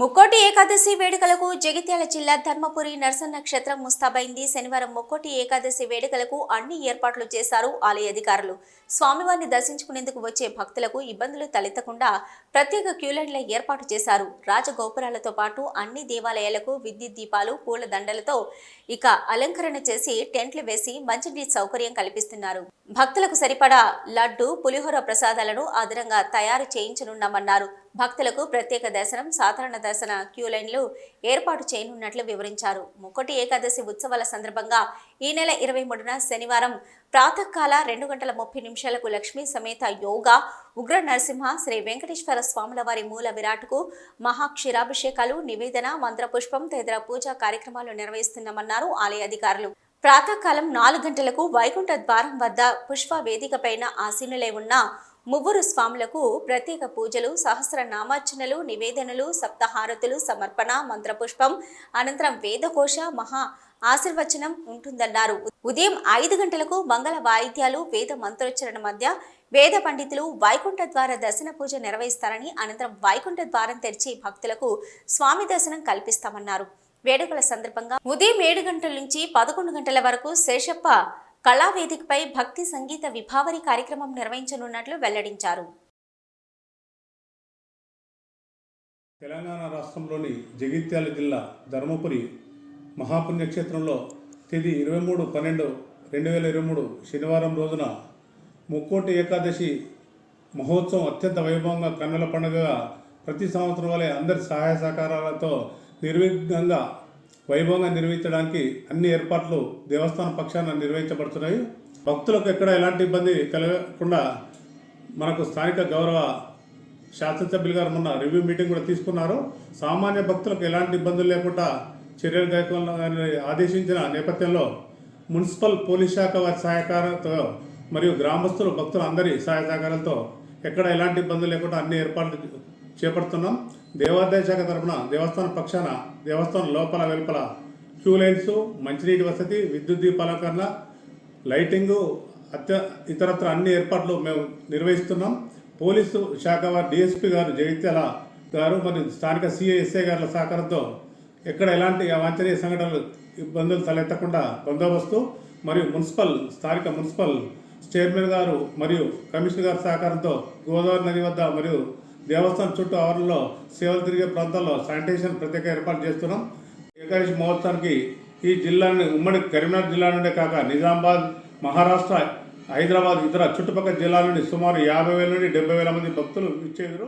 ముక్కోటి ఏకాదశి వేడుకలకు జగిత్యాల జిల్లా ధర్మపురి నరసన్న క్షేత్రం ముస్తాబైంది. శనివారం ముక్కోటి ఏకాదశి వేడుకలకు అన్ని ఏర్పాట్లు చేశారు ఆలయ అధికారులు. స్వామివారిని దర్శించుకునేందుకు వచ్చే భక్తులకు ఇబ్బందులు తలెత్తకుండా ప్రత్యేక క్యూలైన్ల ఏర్పాటు చేశారు. రాజగోపురాలతో పాటు అన్ని దేవాలయాలకు విద్యుత్ దీపాలు పూల దండలతో ఇక అలంకరణ చేసి టెంట్లు వేసి మంచినీటి సౌకర్యం కల్పిస్తున్నారు. భక్తులకు సరిపడా లడ్డు పులిహోర ప్రసాదాలను అదనంగా తయారు చేయించనున్నామన్నారు. భక్తులకు ప్రత్యేక దర్శనం సాధారణ దర్శన క్యూ లైన్లు ఏర్పాటు చేయనున్నట్లు వివరించారు. ముక్కటి ఏకాదశి ఉత్సవాల సందర్భంగా ఈ నెల ఇరవై మూడున శనివారం ప్రాతకాల రెండు గంటల ముప్పై నిమిషాలకు లక్ష్మీ సమేత యోగా ఉగ్ర నరసింహ శ్రీ వెంకటేశ్వర స్వాముల వారి మూల విరాట్కు మహాక్షీరాభిషేకాలు నివేదన మంత్రపుష్పం తదితర పూజా కార్యక్రమాలు నిర్వహిస్తున్నామన్నారు ఆలయ అధికారులు. ప్రాతకాలం నాలుగు గంటలకు వైకుంఠ ద్వారం వద్ద పుష్ప వేదికపైన ఆసీనులై ఉన్న ముగ్గురు స్వాములకు ప్రత్యేక పూజలు సహస్ర నామార్చనలు నివేదనలు సప్తహారతులు సమర్పణ మంత్రపుష్పం అనంతరం వేదకోశ మహా ఆశీర్వచనం ఉంటుందన్నారు. ఉదయం ఐదు గంటలకు మంగళ వాయిద్యాలు వేద మంత్రోచ్చరణ మధ్య వేద పండితులు వైకుంఠ ద్వార దర్శన పూజ నిర్వహిస్తారని అనంతరం వైకుంఠ ద్వారం తెరిచి భక్తులకు స్వామి దర్శనం కల్పిస్తామన్నారు. వేడుకల సందర్భంగా ఉదయం ఏడు గంటల నుంచి పదకొండు గంటల వరకు శేషప్ప కళావేదికపై భక్తి సంగీత విభావరి కార్యక్రమం నిర్వహించనున్నట్లు వెల్లడించారు. తెలంగాణ రాష్ట్రంలోని జగిత్యాల జిల్లా ధర్మపురి మహాపుణ్యక్షేత్రంలో తేదీ ఇరవై మూడు పన్నెండు రెండు వేల ఇరవై మూడు శనివారం రోజున ముక్కోటి ఏకాదశి మహోత్సవం అత్యంత వైభవంగా కన్నుల పండుగగా ప్రతి సంవత్సరం వలె అందరి సహాయ సహకారాలతో నిర్విఘ్నంగా వైభవంగా నిర్వహించడానికి అన్ని ఏర్పాట్లు దేవస్థానం పక్షాన నిర్వహించబడుతున్నాయి. భక్తులకు ఎక్కడ ఎలాంటి ఇబ్బంది కలగకుండా మనకు స్థానిక గౌరవ శాసనసభ్యులు గారు మొన్న రివ్యూ మీటింగ్ కూడా తీసుకున్నారు. సామాన్య భక్తులకు ఎలాంటి ఇబ్బందులు లేకుండా చర్యలు కైకొల్లాలని ఆదేశించిన నేపథ్యంలో మున్సిపల్ పోలీస్ శాఖ వారి సహకారంతో మరియు గ్రామస్తులు భక్తులు అందరి సహాయ సహకారాలతో ఎక్కడ ఎలాంటి ఇబ్బందులు లేకుండా అన్ని ఏర్పాట్లు చేపడుతున్నాం. దేవాదాయ శాఖ తరఫున దేవస్థానం పక్షాన దేవస్థానం లోపల వెలుపల క్యూ లైన్స్ మంచినీటి వసతి విద్యుత్ దీపాలంకరణ లైటింగు అత్య ఇతరత్ర అన్ని ఏర్పాట్లు మేము నిర్వహిస్తున్నాం. పోలీసు శాఖ వారి డిఎస్పీ గారు జగిత్యాల గారు మరియు స్థానిక సిఐఎస్ఐ గారుల సహకారంతో ఎక్కడ ఎలాంటి అవాంఛనీయ సంఘటనలు ఇబ్బందులు తలెత్తకుండా బందోబస్తు మరియు మున్సిపల్ స్థానిక మున్సిపల్ చైర్మన్ గారు మరియు కమిషనర్ గారి సహకారంతో గోదావరి నది వద్ద మరియు దేవస్థానం చుట్టూ ఆవరణలో సేవలు తిరిగే ప్రాంతాల్లో శానిటేషన్ ప్రత్యేక ఏర్పాటు చేస్తున్నాం. ఏకాదశి మహోత్సవానికి ఈ జిల్లాని ఉమ్మడి కరీంనగర్ జిల్లా నుండే కాక నిజామాబాద్ మహారాష్ట్ర హైదరాబాద్ ఇతర చుట్టుపక్కల జిల్లాల నుండి సుమారు యాభై వేల నుండి డెబ్బై వేల మంది భక్తులు ఇచ్చేందుకు